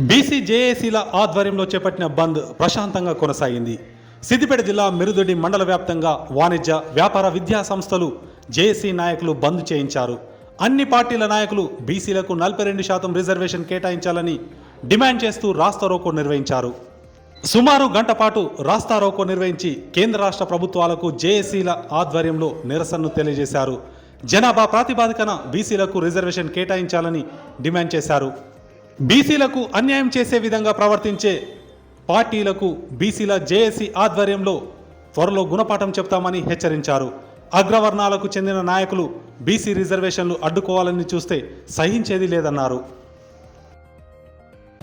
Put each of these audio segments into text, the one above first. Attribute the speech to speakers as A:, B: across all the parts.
A: BC జేఏసీల ఆధ్వర్యంలో చేపట్టిన బంద్ ప్రశాంతంగా కొనసాగింది. సిద్దిపేట జిల్లా మిరుదొడి మండల వ్యాప్తంగా వాణిజ్య వ్యాపార విద్యా సంస్థలు జేఏసీ నాయకులు బంద్ చేయించారు. అన్ని పార్టీల నాయకులు బీసీలకు నలభై రెండు శాతం రిజర్వేషన్ కేటాయించాలని డిమాండ్ చేస్తూ రాస్తారోకో నిర్వహించారు. సుమారు గంట పాటు రాస్తారోకో నిర్వహించి కేంద్ర రాష్ట్ర ప్రభుత్వాలకు జేఏసీల ఆధ్వర్యంలో నిరసనను తెలియజేశారు. జనాభా ప్రాతిపాదికన బీసీలకు రిజర్వేషన్ కేటాయించాలని డిమాండ్ చేశారు. బీసీలకు అన్యాయం చేసే విధంగా ప్రవర్తించే పార్టీలకు బీసీల జేఏసీ ఆధ్వర్యంలో త్వరలో గుణపాఠం చెప్తామని హెచ్చరించారు. అగ్రవర్ణాలకు చెందిన నాయకులు బీసీ రిజర్వేషన్లు అడ్డుకోవాలని చూస్తే సహించేది లేదన్నారు.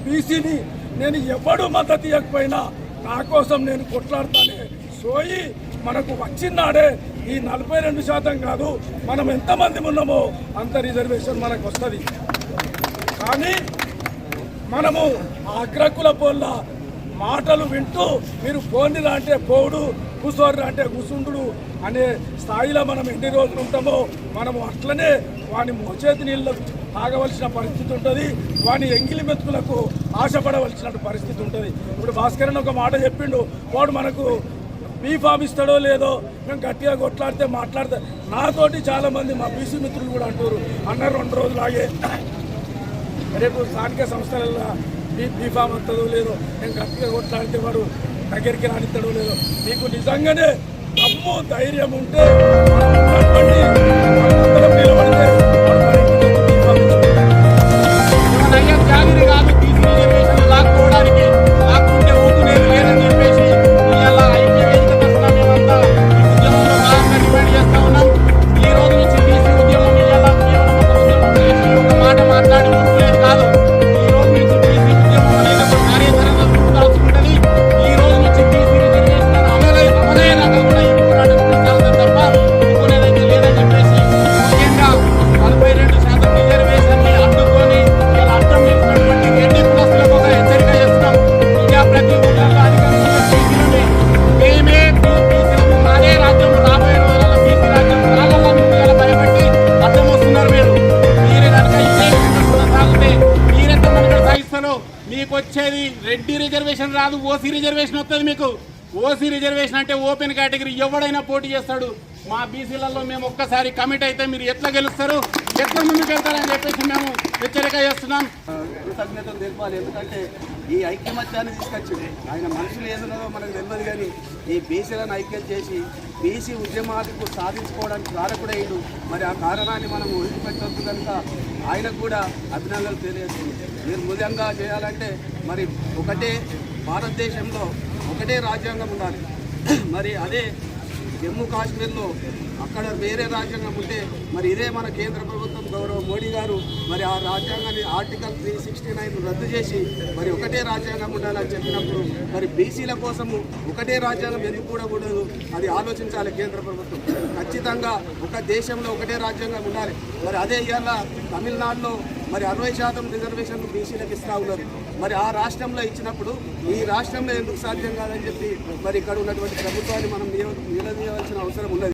B: బీసీని నేను ఎవడు మద్దతు ఇవ్వకపోయినా నా కోసం నేను కొట్లాడతానే. సోయి మనకు వచ్చినాడే ఈ నలభై రెండు శాతం కాదు మనం ఎంతమంది ఉన్నామో అంత రిజర్వేషన్ మనకు వస్తుంది. కానీ మనము అగ్రకుల పోల్ల మాటలు వింటూ మీరు పోనిరా అంటే పోవుడు కూసోర్రా అంటే కూసుండు అనే స్థాయిలో మనం ఎన్ని రోజులు ఉంటామో మనము అట్లనే వాని మోచేతి నీళ్ళకు తాగవలసిన పరిస్థితి ఉంటుంది. వాని ఎంగిలి మెతుకులకు ఆశపడవలసిన పరిస్థితి ఉంటుంది. ఇప్పుడు భాస్కరన్ ఒక మాట చెప్పిండు వాడు మనకు బీ ఫామ్ ఇస్తాడో లేదో మేము గట్టిగా కొట్లాడితే మాట్లాడితే నాతోటి చాలామంది మా బీసీ మిత్రులు కూడా అంటారు అన్న రెండు రోజులు రేపు స్థానిక సంస్థలలో బీ బీఫామ్ వస్తుందో లేదో నేను గట్టిగా కొట్లాడితే వాడు దగ్గరికి రానిస్తాడో లేదో మీకు నిజంగానే దమ్ము ధైర్యం ఉంటే
C: మీరెంత మీకు వచ్చేది రెడ్డి రిజర్వేషన్ రాదు ఓసీ రిజర్వేషన్ వస్తుంది మీకు. ఓసీ రిజర్వేషన్ అంటే ఓపెన్ కేటగిరీ ఎవడైనా పోటీ చేస్తాడు. మా బీసీలలో మేము ఒక్కసారి కమిట్ అయితే మీరు ఎట్లా గెలుస్తారు ఎట్లా ముందుకు వెళ్తారని చెప్పేసి మేము హెచ్చరిక చేస్తున్నాం.
D: కృతజ్ఞతలు ఎందుకంటే ఈ ఐక్యమత్యాన్ని తీసుకొచ్చింది. ఆయన మనుషులు ఏదన్నదో మనకు తెలియదు కానీ ఈ బీసీలను ఐక్యం చేసి బీసీ ఉద్యమాలకు సాధించుకోవడానికి కారకుడైండు. మరి ఆ కారణాన్ని మనం వదిలిపెట్టొద్దు కనుక ఆయనకు కూడా అభినందనలు తెలియజేస్తుంది. మీరు ముద్యంగా చేయాలంటే మరి ఒకటే భారతదేశంలో ఒకటే రాజ్యాంగం ఉండాలి. మరి అదే జమ్మూ కాశ్మీర్లో అక్కడ వేరే రాజ్యాంగం ఉంటే మరి ఇదే మన కేంద్ర ప్రభుత్వం గౌరవ మోడీ గారు మరి ఆ రాజ్యాంగాన్ని ఆర్టికల్ త్రీ సిక్స్టీ నైన్ రద్దు చేసి మరి ఒకటే రాజ్యాంగం ఉండాలని చెప్పినప్పుడు మరి బీసీల కోసము ఒకటే రాజ్యాంగం ఎందుకు కూడకూడదు అది ఆలోచించాలి కేంద్ర ప్రభుత్వం. ఖచ్చితంగా ఒక దేశంలో ఒకటే రాజ్యాంగం ఉండాలి. మరి అదే ఇవాళ తమిళనాడులో మరి అరవై శాతం రిజర్వేషన్ బీసీలకు ఇస్తా ఉన్నారు. మరి ఆ రాష్ట్రంలో ఇచ్చినప్పుడు ఈ రాష్ట్రంలో ఎందుకు సాధ్యం కాదని చెప్పి మరి ఇక్కడ ఉన్నటువంటి ప్రభుత్వాన్ని మనం నిలదీయవలసిన అవసరం ఉన్నది.